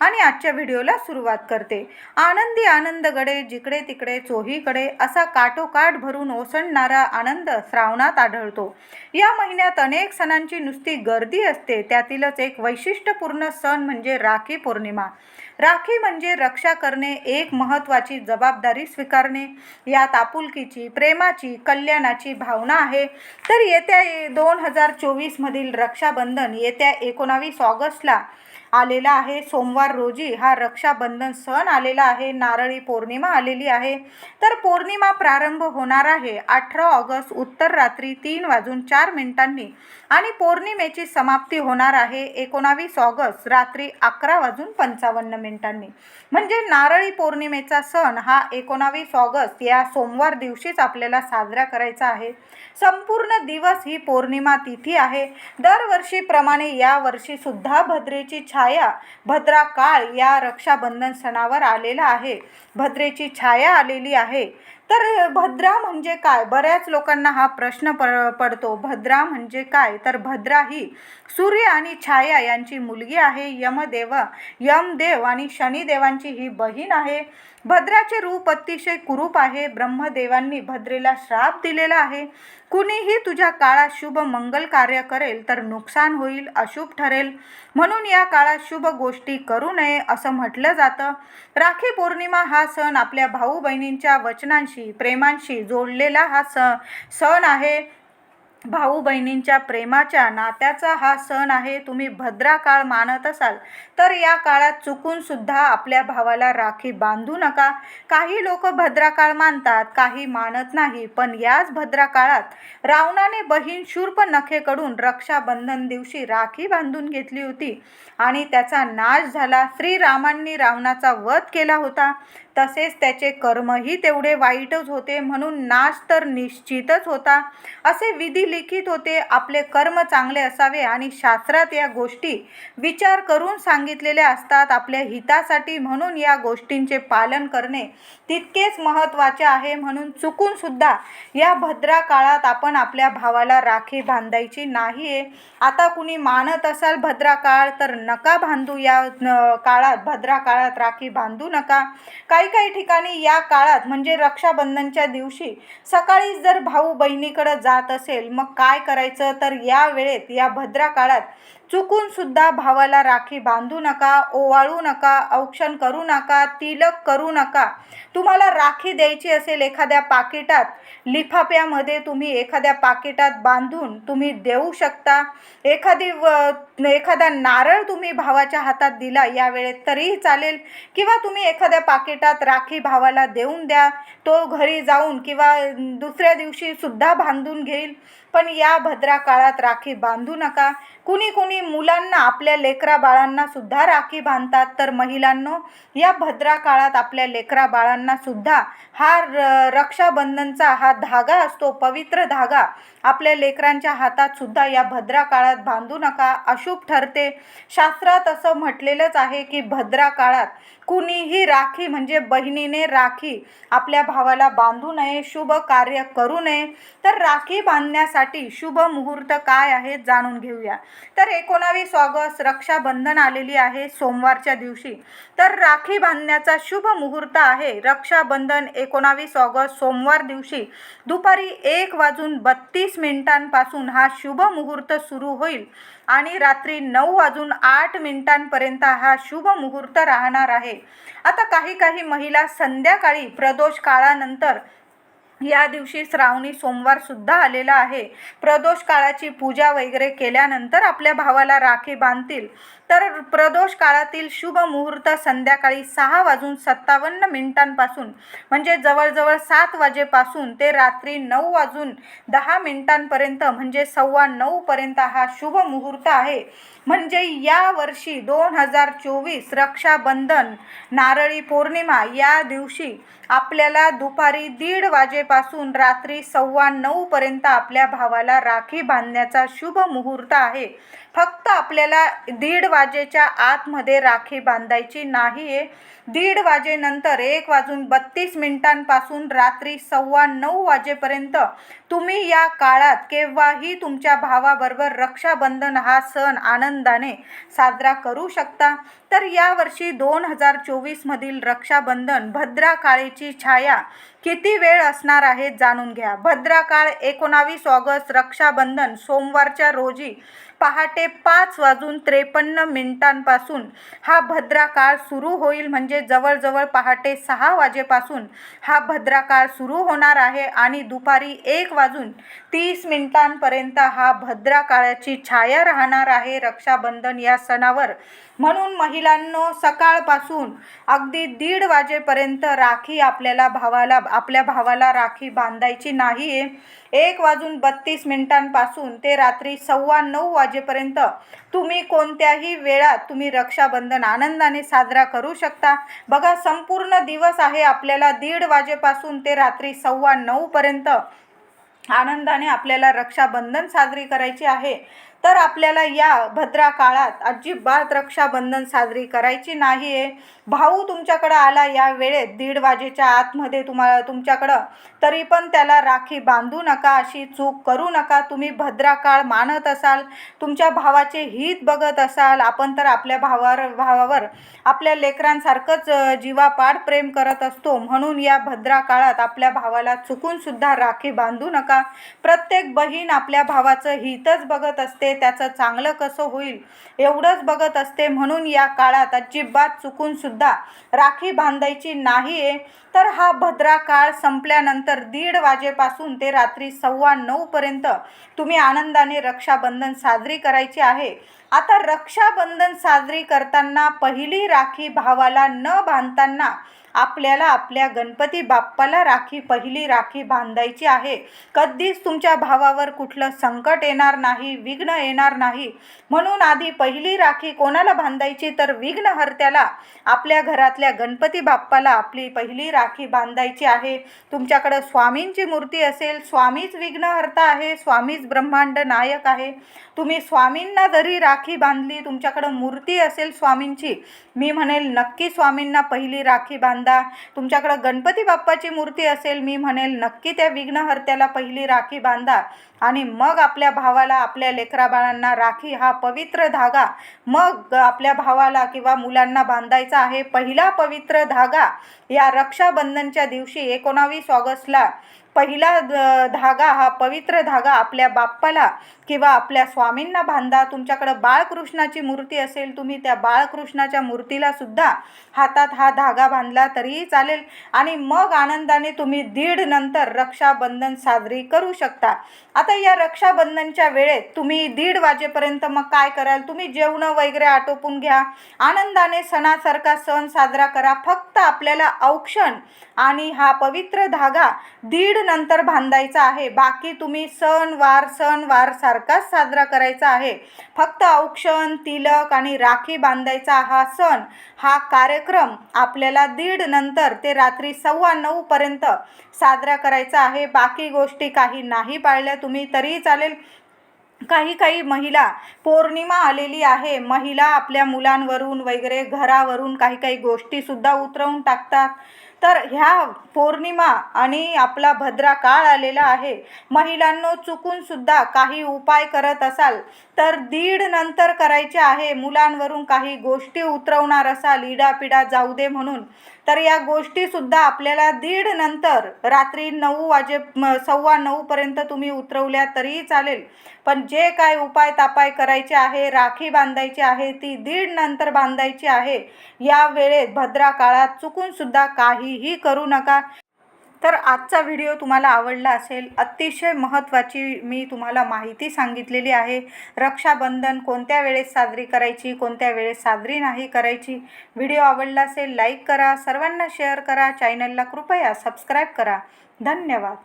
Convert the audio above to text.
आणि आजच्या व्हिडिओला सुरुवात करते. आनंदी आनंद गडे जिकडे तिकडे चोहीकडे असा काठोकाठ भरून ओसंडणारा आनंद श्रावणात आढळतो. या महिन्यात अनेक सणांची नुसती गर्दी असते. त्यातीलच एक वैशिष्ट्यपूर्ण सण म्हणजे राखी पौर्णिमा. राखी म्हणजे रक्षा करणे एक महत्त्वाची जबाबदारी स्वीकारणे. यात आपुलकीची प्रेमाची कल्याणाची भावना आहे. तर येत्या दोन हजार चोवीसमधील रक्षाबंधन येत्या एकोणावीस ऑगस्टला आलेला आहे. सोमवार रोजी हा रक्षाबंधन सण आलेला आहे. नारळी पौर्णिमा आलेली आहे. तर पौर्णिमा प्रारंभ होणार आहे. अठरा ऑगस्ट उत्तर रात्री तीन वाजून चार मिनिटांनी आणि पौर्णिमेची समाप्ती होणार आहे. एकोणावीस ऑगस्ट रात्री अकरा वाजून पंचावन्न मिनिटांनी. म्हणजे नारळी पौर्णिमेचा सण हा एकोणावीस ऑगस्ट या सोमवार दिवशीच आपल्याला साजरा करायचा आहे. संपूर्ण दिवस ही पौर्णिमा तिथी आहे. दरवर्षीप्रमाणे यावर्षी सुद्धा भद्रेची छाया भद्रा काळ या रक्षाबंधन सणावर आलेला आहे. भद्रेची छाया आलेली आहे. तर भद्रा म्हणजे काय? बऱ्याच लोकांना हा प्रश्न प पडतो. भद्रा म्हणजे काय? तर भद्रा ही सूर्य आणि छाया यांची मुलगी आहे. यमदेव यमदेव आणि शनिदेवांची ही बहीण आहे. भद्राचे रूप अतिशय कुरूप आहे. ब्रह्मदेवांनी भद्रेला श्राप दिलेला आहे. कुणीही तुझ्या काळात शुभ मंगल कार्य करेल तर नुकसान होईल अशुभ ठरेल. म्हणून या काळात शुभ गोष्टी करू नये असं म्हटलं जातं. राखी पौर्णिमा हा सण आपल्या भाऊ बहिणींच्या वचनांशी प्रेमांशी जोडलेला हा स सण आहे. भाऊ बहिणींच्या प्रेमाच्या नात्याचा हा सण आहे. तुम्ही भद्रा काळ मानत असाल तर या काळात चुकून सुद्धा आपल्या भावाला राखी बांधू नका. काही लोक भद्रा काळ मानतात काही मानत नाही. पण याच भद्रा काळात रावणाने बहीण शूर्प नखेकडून रक्षाबंधन दिवशी राखी बांधून घेतली होती आणि त्याचा नाश झाला. श्रीरामांनी रावणाचा वध केला होता. तसेच त्याचे कर्मही तेवढे वाईटच होते म्हणून नाश तर निश्चितच होता. असे विधी लिखित होते आपले कर्म चांगले असावे आणि शास्त्रात या गोष्टी विचार करून सांगितलेल्या असतात. आपल्या हितासाठी म्हणून या गोष्टींचे पालन करणे तितकेच महत्त्वाचे आहे म्हणून चुकूनसुद्धा या भद्रा काळात आपण आपल्या भावाला राखी बांधायची नाही आहे आता कुणी मानत असाल भद्रा काळ तर नका बांधू या काळात भद्रा काळात राखी बांधू नका. काही काही काही ठिकाणी या काळात म्हणजे रक्षाबंधनच्या दिवशी सकाळी जर भाऊ बहिणीकडं जात असेल मग काय करायचं? तर या वेळेत या भद्रा काळात चुकून सुद्धा भावाला राखी बांधू नका ओवाळू नका औक्षण करू नका तिलक करू नका. तुम्हाला राखी द्यायची असेल एखाद्या पाकिटात लिफाफ्यामध्ये तुम्ही एखाद्या पाकिटात बांधून तुम्ही देऊ शकता. एखादी व एखादा नारळ तुम्ही भावाच्या हातात दिला या वेळेत तरीही चालेल. किंवा तुम्ही एखाद्या पाकिटात राखी भावाला देऊन द्या. तो घरी जाऊन किंवा दुसऱ्या दिवशी सुद्धा बांधून घेईल. पण या भद्रा काळात राखी बांधू नका. कुणी कुणी मुलांना आपल्या लेकरा बाळांना सुद्धा राखी बांधतात. तर महिलांनो या भद्रा काळात आपल्या लेकरा बाळांना सुद्धा हा र रक्षाबंधनचा हा धागा असतो पवित्र धागा आपल्या लेकरांच्या हातात सुद्धा या भद्रा काळात बांधू नका. अशुभ ठरते. शास्त्रात असं म्हटलेलंच आहे की भद्रा काळात कुणीही राखी म्हणजे बहिणीने राखी आपल्या भावाला बांधू नये शुभ कार्य करू नये. तर राखी बांधण्यासाठी शुभ मुहूर्त काय आहे जाणून घेऊया. तर एक एकोणावीस ऑगस्ट रक्षाबंधन आलेली आहे सोमवारच्या दिवशी. तर राखी बांधण्याचा शुभ मुहूर्त आहे. रक्षाबंधन एकोणावीस ऑगस्ट सोमवार दिवशी. दुपारी एक वाजून बत्तीस मिनिटांपासून हा शुभ मुहूर्त सुरू होईल आणि रात्री नऊ वाजून आठ मिनिटांपर्यंत हा शुभ मुहूर्त राहणार आहे. आता काही काही महिला संध्याकाळी प्रदोष काळानंतर या दिवशी श्रावणी सोमवार सुद्धा आलेला आहे. प्रदोष काळाची पूजा वगैरे केल्यानंतर आपल्या भावाला राखी बांधतील. तर प्रदोष काळातील शुभ मुहूर्त संध्याकाळी सहा वाजून सत्तावन्न मिनिटांपासून म्हणजे जवळजवळ सात वाजेपासून ते रात्री नऊ वाजून दहा मिनिटांपर्यंत म्हणजे सव्वा नऊपर्यंत हा शुभ मुहूर्त आहे. म्हणजे या वर्षी दोन हजार चोवीस रक्षाबंधन नारळी पौर्णिमा या दिवशी आपल्याला दुपारी दीड वाजे वाजेपासून रात्री सव्वा नऊपर्यंत आपल्या भावाला राखी बांधण्याचा शुभ मुहूर्त आहे. फक्त आपल्याला दीड वाजेच्या आतमध्ये राखी बांधायची नाही आहे दीड वाजेनंतर एक वाजून बत्तीस मिनिटांपासून रात्री सव्वा नऊ वाजेपर्यंत तुम्ही या काळात केव्हाही तुमच्या भावाबरोबर रक्षाबंधन हा सण आनंदाने साजरा करू शकता. तर यावर्षी दोन हजार चोवीसमधील रक्षाबंधन भद्रा काळेची छाया किती वेळ असणार आहे जाणून घ्या. भद्रा काळ एकोणावीस ऑगस्ट रक्षाबंधन सोमवारच्या रोजी पहाटे पाच वाजून त्रेपन्न मिनिटांपासून हा भद्रा काळ सुरू होईल. म्हणजे जवळजवळ पहाटे सहा वाजेपासून हा भद्रा काळ सुरू होणार आहे आणि दुपारी एक वाजून तीस मिनिटांपर्यंत हा भद्रा काळाची छाया राहणार आहे रक्षाबंधन या सणावर. म्हणून महिलांनो सकाळपासून अगदी दीड वाजेपर्यंत राखी आपल्याला भावाला आपल्या भावाला राखी बांधायची नाही आहे एक वाजून बत्तीस मिनिटांपासून ते रात्री सव्वा नऊ वाजेपर्यंत तुम्ही कोणत्याही वेळात तुम्ही रक्षाबंधन आनंदाने साजरा करू शकता. बघा संपूर्ण दिवस आहे आपल्याला दीड वाजेपासून ते रात्री सव्वा नऊपर्यंत आनंदाने आपल्याला रक्षाबंधन साजरी करायची आहे. तर आपल्याला या भद्रा काळात अजिबात रक्षाबंधन साजरी करायची नाही आहे भाऊ तुमच्याकडं आला या वेळेत दीड वाजेच्या आतमध्ये तुम्हाला तुमच्याकडं तरी पण त्याला राखी बांधू नका अशी चूक करू नका. तुम्ही भद्रा काळ मानत असाल तुमच्या भावाचे हित बघत असाल आपण तर आपल्या भावावर भावावर आपल्या लेकरांसारखंच जीवापाड प्रेम करत असतो. म्हणून या भद्रा काळात आपल्या भावाला चुकूनसुद्धा राखी बांधू नका. प्रत्येक बहीण आपल्या भावाचं हितच बघत असते त्याचं चांगलं कसं होईल एवढंच बघत असते. म्हणून या काळात अजिबात चुकून सुद्धा राखी बांधायची नाही आहे तर हा भद्रा काळ संपल्यानंतर दीड वाजेपासून ते रात्री सव्वा नऊपर्यंत तुम्ही आनंदाने रक्षाबंधन साजरी करायची आहे. आता रक्षाबंधन साजरी करताना पहिली राखी भावाला न बांधताना आपल्याला आपल्या गणपती बाप्पाला राखी पहिली राखी बांधायची आहे. कधीच तुमच्या भावावर कुठलं संकट येणार नाही विघ्न येणार नाही. म्हणून आधी पहिली राखी कोणाला बांधायची? तर विघ्नहर्त्याला. आप आपल्या घरातल्या गणपती बाप्पाला आपली पहिली राखी बांधायची आहे. तुमच्याकडं स्वामींची मूर्ती असेल स्वामीच विघ्नहर्ता आहे स्वामीच ब्रह्मांड नायक आहे. तुम्ही स्वामींना जरी राखी बांधली तुमच्याकडं मूर्ती असेल स्वामींची मी म्हणेल नक्की स्वामींना पहिली राखी बांधा. तुमच्याकडं गणपती बाप्पाची मूर्ती असेल मी म्हणेल नक्की त्या विघ्नहर्त्याला पहिली राखी बांधा. आणि मग आपल्या भावाला आपल्या लेकराबाळांना राखी हा पवित्र धागा. मग आपल्या भावाला किंवा मुलांना बांधायचा आहे पहिला पवित्र धागा. या रक्षाबंधनच्या दिवशी एकोणावीस ऑगस्टला पहिला द- धागा हा पवित्र धागा आपल्या बाप्पाला किंवा आपल्या स्वामींना बांधा. तुमच्याकडं बाळकृष्णाची मूर्ती असेल तुम्ही त्या बाळकृष्णाच्या मूर्तीला सुद्धा हातात हा धागा बांधला तरीही चालेल. आणि मग आनंदाने तुम्ही दीड नंतर रक्षाबंधन साजरी करू शकता. आता या रक्षाबंधनच्या वेळेत तुम्ही दीड वाजेपर्यंत मग काय कराल? तुम्ही जेवणं वगैरे आटोपून घ्या. आनंदाने सणासारखा सण साजरा करा. फक्त आपल्याला औक्षण आणि हा पवित्र धागा दीड नंतर बांधायचा आहे. बाकी तुम्ही सण वार सण वार सारखाच साजरा करायचा आहे. फक्त औक्षण तिलक आणि राखी बांधायचा हा सण हा कार्यक्रम आपल्याला दीड नंतर ते रात्री सव्वा नऊपर्यंत साजरा करायचा आहे. बाकी गोष्टी काही नाही पाळल्या तुम्ही तरीही चालेल. काही काही महिला पौर्णिमा आलेली आहे. महिला आपल्या मुलांवरून वगैरे घरावरून काही काही गोष्टीसुद्धा उतरवून टाकतात. तर ह्या पौर्णिमा आणि आपला भद्रा काळ आलेला आहे. महिलांनो चुकून सुद्धा काही उपाय करत असाल तर दीड नंतर करायचे आहे. मुलांवरून काही गोष्टी उतरवणार असाल इडापिडा जाऊ दे म्हणून. तर या गोष्टीसुद्धा आपल्याला दीड नंतर रात्री नऊ वाजे म- सव्वा नऊपर्यंत तुम्ही उतरवल्या तरीही चालेल. पण जे काय उपाय तापाय करायचे आहे राखी बांधायची आहे ती दीड नंतर बांधायची आहे. या वेळेत भद्रा काळात चुकूनसुद्धा काही काहीही करू नका. तर आजचा व्हिडिओ तुम्हाला आवडला असेल अतिशय महत्त्वाची मी तुम्हाला माहिती सांगितलेली आहे. रक्षाबंधन कोणत्या वेळेस साजरी करायची कोणत्या वेळेस साजरी नाही करायची? व्हिडिओ आवडला असेल लाईक करा सर्वांना शेअर करा चॅनलला कृपया सबस्क्राईब करा. धन्यवाद.